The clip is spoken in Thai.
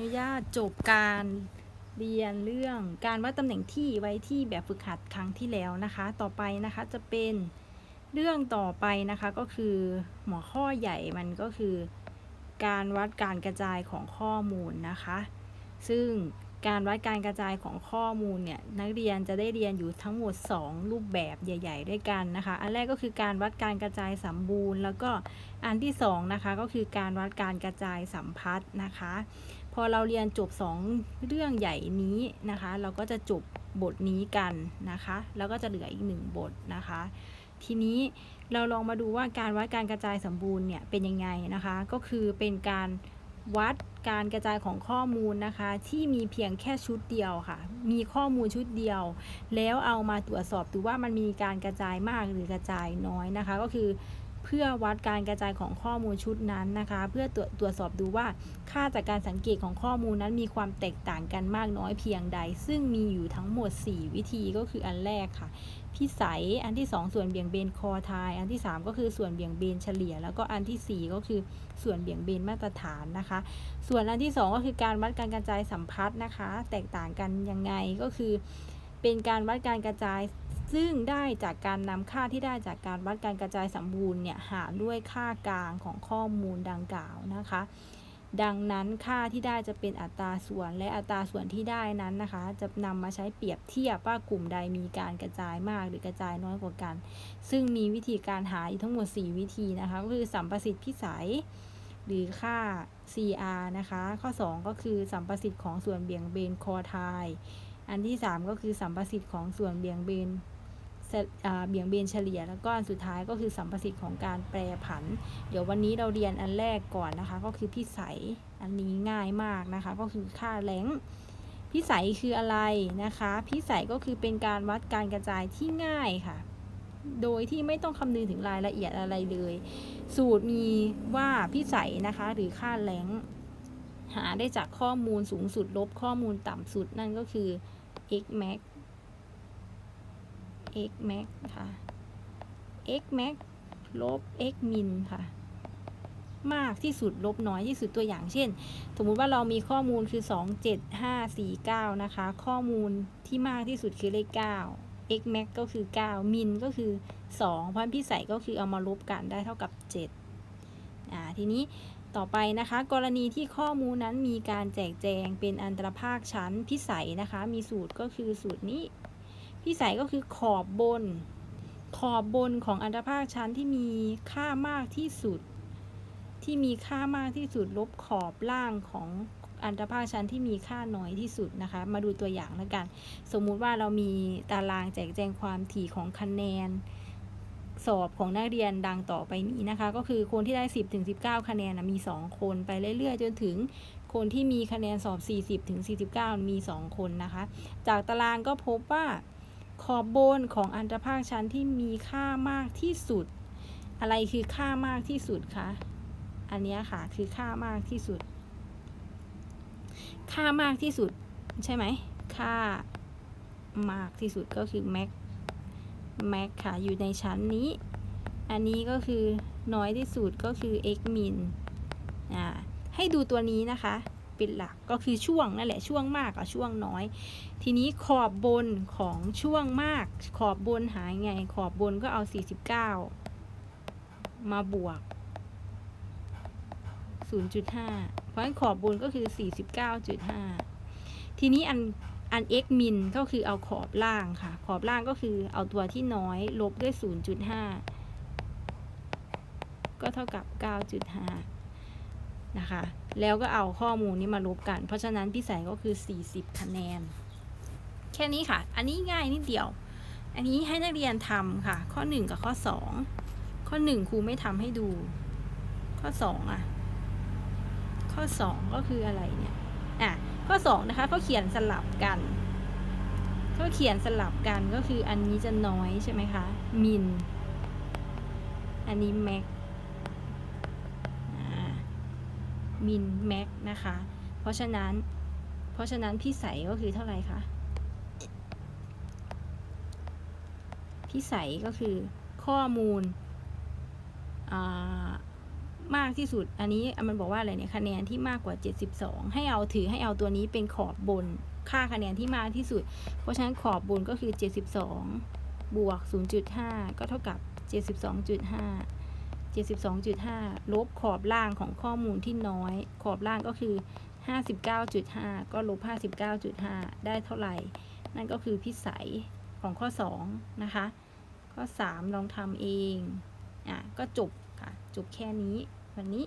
นุญาตจบการเรียนเรื่องการวัดตำแหน่งที่ไว้ที่แบบฝึกหัดครั้งที่แล้วนะคะ ต่อไปนะคะจะเป็นเรื่องต่อไปนะคะก็คือหัวข้อใหญ่มันก็คือ การวัดการกระจายของข้อมูลนะคะ ซึ่งการวัดการกระจายของข้อมูลเนี่ยนักเรียนจะได้เรียนอยู่ทั้งหมด 2 รูปแบบใหญ่ ๆ ด้วยกันนะคะ อันแรกก็คือการวัดการกระจายสมบูรณ์ แล้วก็อันที่2นะคะก็คือการวัดการกระจายสัมพัทธ์นะคะ อเราเรียนจบ 2 เรื่องใหญ่นี้นะคะ เราก็จะจบบทนี้กันนะคะ แล้วก็จะเหลืออีกหนึ่งบทนะคะ ทีนี้เราลองมาดูว่าการวัดการกระจายสมบูรณ์เนี่ยเป็นยังไงนะคะ ก็คือเป็นการวัดการกระจายของข้อมูลนะคะ ที่มีเพียงแค่ชุดเดียวค่ะ มีข้อมูลชุดเดียว แล้วเอามาตรวจสอบดูว่ามันมีการกระจายมากหรือกระจายน้อยนะคะ ก็คือ เพื่อวัดการกระจายของข้อมูลชุดนั้นนะคะ เพื่อตรวจตรวจสอบดูว่า ค่าจากการสังเกตของข้อมูลนั้นมีความแตกต่างกันมากน้อยเพียงใด ซึ่งมีอยู่ทั้งหมด 4 วิธีก็คืออันแรกค่ะพิสัยอันที่ 2 ส่วนเบี่ยงเบนคอทาย อันที่ 3 ก็คือส่วนเบี่ยงเบนเฉลี่ย แล้วก็อันทีสี่4 ก็คือส่วนเบี่ยงเบนมาตรฐานนะคะ ส่วนอันที่ 2 ก็คือการวัดการกระจายสัมพัทธ์นะคะ แตกต่างกันยังไงก็คือ เป็นการวัดการกระจายซึ่งได้จากการนำค่าที่ได้จากการวัดการกระจายสมบูรณ์เนี่ยหารด้วยค่ากลางของข้อมูลดังกล่าวนะคะ ดังนั้นค่าที่ได้จะเป็นอัตราส่วนและอัตราส่วนที่ได้นั้นนะคะ จะนำมาใช้เปรียบเทียบว่ากลุ่มใดมีการกระจายมากหรือกระจายน้อยกว่ากัน ซึ่งมีวิธีการหาอยู่ทั้งหมด 4 วิธีนะคะก็คือสัมประสิทธิ์พิสัยหรือค่า CR นะคะ ข้อ 2 ก็คือสัมประสิทธิ์ของส่วนเบี่ยงเบนคอทาย อันที่ 3 ก็คือสัมประสิทธิ์ของส่วนเบี่ยงเบนเบี่ยงเบนเฉลี่ย แล้วก็อันสุดท้ายก็คือสัมประสิทธิ์ของการแปรผัน เดี๋ยววันนี้เราเรียนอันแรกก่อนนะคะ ก็คือพิสัยอันนี้ง่ายมากนะคะ ก็คือค่าแรงพิสัยคืออะไรนะคะ พิสัยก็คือเป็นการวัดการกระจายที่ง่ายค่ะ โดยที่ไม่ต้องคำนึงถึงรายละเอียดอะไรเลย สูตรมีว่าพิสัยนะคะ หรือค่าแรงหาได้จากข้อมูลสูงสุดลบข้อมูลต่ำสุดนั่นก็คือ x max x max ค่ะ x max ลบ x min ค่ะ มากที่สุดลบน้อยที่สุดตัวอย่างเช่น สมมุติว่าเรามีข้อมูลคือ 2 7 5 4 9 นะคะ ข้อมูลที่มากที่สุดคือเลข 9 x max ก็คือ 9 min ก็คือ 2 เพราะพิสัยก็คือเอามาลบกันได้เท่ากับ 7 อ่า ทีนี้ ต่อไปนะคะ กรณีที่ข้อมูลนั้นมีการแจกแจงเป็นอันตรภาคชั้นพิสัยนะคะ มีสูตรก็คือสูตรนี้ พิสัยก็คือขอบบน ขอบบนของอันตรภาคชั้นที่มีค่ามากที่สุด ที่มีค่ามากที่สุดลบขอบล่างของอันตรภาคชั้นที่มีค่าน้อยที่สุดนะคะ มาดูตัวอย่างแล้วกัน สมมุติว่าเรามีตารางแจกแจงความถี่ของคะแนน สอบของนักเรียนดังต่อไปนี้นะคะ ก็คือคนที่ได้ 10ถึง19 คะแนนมี 2 คนไปเรื่อยๆ จนถึงคนที่มีคะแนนสอบ 40ถึง49 มี 2 คนนะคะ จากตารางก็พบว่าขอบบนของอันตรภาคชั้นที่มีค่ามากที่สุด อะไรคือค่ามากที่สุดคะ อันนี้ค่ะคือค่ามากที่สุด ค่ามากที่สุดใช่ไหม ค่ามากที่สุดก็คือ max max ค่ะ อยู่ในชั้นนี้ อันนี้ก็คือน้อยที่สุดก็คือ x min อ่าให้ดูตัวนี้นะคะเป็นหลักก็คือช่วงนั่นแหละช่วงมากกับช่วงน้อย ทีนี้ขอบบนของช่วงมาก ขอบบนหายไง ขอบบนก็เอา 49 มาบวก 0.5 เพราะฉะนั้นขอบบนก็คือ 49.5 ทีนี้อัน อัน x min ก็คือเอาขอบล่างค่ะ ขอบล่างก็คือเอาตัวที่น้อยลบด้วย 0.5 ก็เท่ากับ 9.5 นะคะ แล้วก็เอาข้อมูลนี้มาลบกัน เพราะฉะนั้นพี่ใส่ก็คือ 40 คะแนน แค่นี้ค่ะ อันนี้ง่ายนิดเดียว อันนี้ให้นักเรียนทำค่ะ ข้อ 1 กับข้อ 2 ข้อ 1 ครูไม่ทำให้ดู ข้อ 2 อะ ข้อ 2 ก็คืออะไรเนี่ย อะ ข้อ2นะคะเขาเขียนสลับกันเขาเขียนสลับกันก็คืออันนี้จะน้อยใช่ไหมคะมินอันนี้แม็กมินแม็กนะคะ เพราะฉะนั้น เพราะฉะนั้นพี่ใสก็คือเท่าไหร่คะพี่ใสก็คือข้อมูล มากที่สุด อันนี้มันบอกว่าอะไรเนี่ยคะแนนที่มากกว่า 72 ให้เอาถือให้เอาตัวนี้เป็นขอบบนค่าคะแนนที่มากที่สุด เพราะฉะนั้นขอบบนก็คือ 72 บวก 0.5 ก็เท่ากับ 72.5 72.5 ลบขอบล่างของข้อมูลที่น้อย ขอบล่างก็คือ 59.5 ก็ลบ 59.5 ได้เท่าไหร่ นั่นก็คือพิสัยของข้อ 2 นะคะ ข้อ 3 ลองทำเอง อะ ก็จบค่ะ จบแค่นี้ วันนี้